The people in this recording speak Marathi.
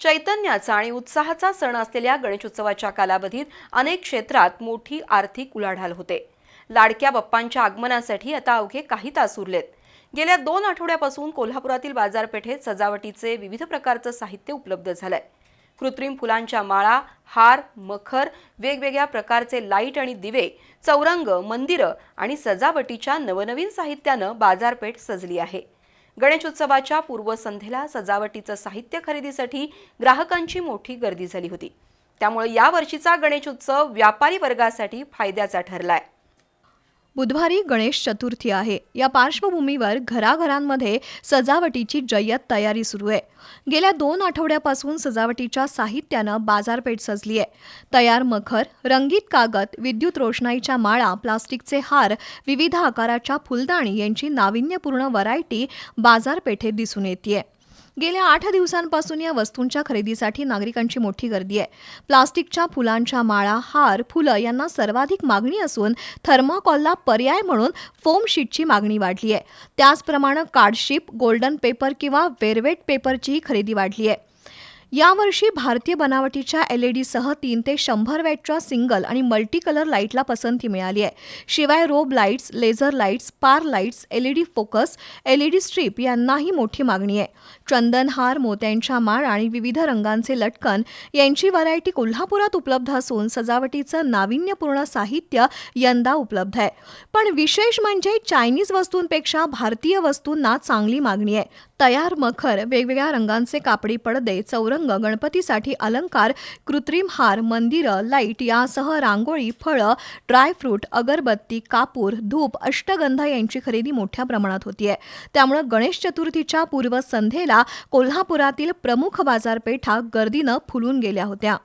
चैतन्याचा आणि उत्साहाचा सण असलेल्या गणेशोत्सवाच्या कालावधीत अनेक क्षेत्रात मोठी आर्थिक उलाढाल होते. लाडक्या बाप्पांच्या आगमनासाठी आता अवघे काही तास उरलेत. गेल्या दोन आठवड्यापासून कोल्हापुरातील बाजारपेठेत सजावटीचे विविध प्रकारचं साहित्य उपलब्ध झालंय. कृत्रिम फुलांच्या माळा हार मखर वेगवेगळ्या प्रकारचे लाइट आणि दिवे चौरंग मंदिरं आणि सजावटीच्या नवनवीन साहित्यानं बाजारपेठ सजली आहे. गणेशोत्सवाच्या पूर्वसंध्येला सजावटीचं साहित्य खरेदीसाठी ग्राहकांची मोठी गर्दी झाली होती. त्यामुळे यावर्षीचा गणेशोत्सव व्यापारी वर्गासाठी फायद्याचा ठरलाय. बुधवारी गणेश चतुर्थी आहे. या पार्श्वभूमीवर घराघरांमध्ये सजावटीची जय्यत तयारी सुरू आहे. गेल्या दोन आठवड्यापासून सजावटीच्या साहित्यानं बाजारपेठ सजली आहे. तयार मखर रंगीत कागद विद्युत रोषणाईच्या माळा प्लास्टिकचे हार विविध आकाराच्या फुलदाणी यांची नाविन्यपूर्ण व्हरायटी बाजारपेठेत दिसून येते गेल्या आठ दिवसांपासून या वस्तूंच्या खरेदीसाठी नागरिकांची मोठी गर्दी आहे. प्लास्टिकच्या फुलांच्या माळा हार फुलं यांना सर्वाधिक मागणी असून थर्माकॉलला पर्याय म्हणून फोम शीटची मागणी वाढली आहे. त्याचप्रमाणे कार्डशीप गोल्डन पेपर किंवा वेरवेट पेपरचीही खरेदी वाढली आहे. यावर्षी भारतीय बनावटीच्या एल ई डीसह तीन ते शंभर वॅटच्या सिंगल आणि मल्टी कलर लाईटला पसंती मिळाली आहे. शिवाय रोब lights laser lights par lights L E D focus L E D strip यांनाही मोठी मागणी आहे. चंदनहार मोत्यांच्या माळ आणि विविध रंगांचे लटकन यांची व्हरायटी कोल्हापुरात उपलब्ध असून सजावटीचं नाविन्यपूर्ण साहित्य यंदा उपलब्ध आहे. पण विशेष म्हणजे चायनीज वस्तूंपेक्षा भारतीय वस्तूंना चांगली मागणी आहे. तयार मखर वेगवेगळ्या रंगांचे कापडी पडदे चौरंग गणपतीसाठी अलंकार कृत्रिम हार मंदिरं लाइट यासह रांगोळी फळं ड्रायफ्रूट अगरबत्ती कापूर धूप अष्टगंधा यांची खरेदी मोठ्या प्रमाणात होतीये. त्यामुळे गणेश चतुर्थीच्या पूर्वसंध्येला कोल्हापुरातील प्रमुख बाजारपेठा गर्दीनं फुलून गेल्या होत्या.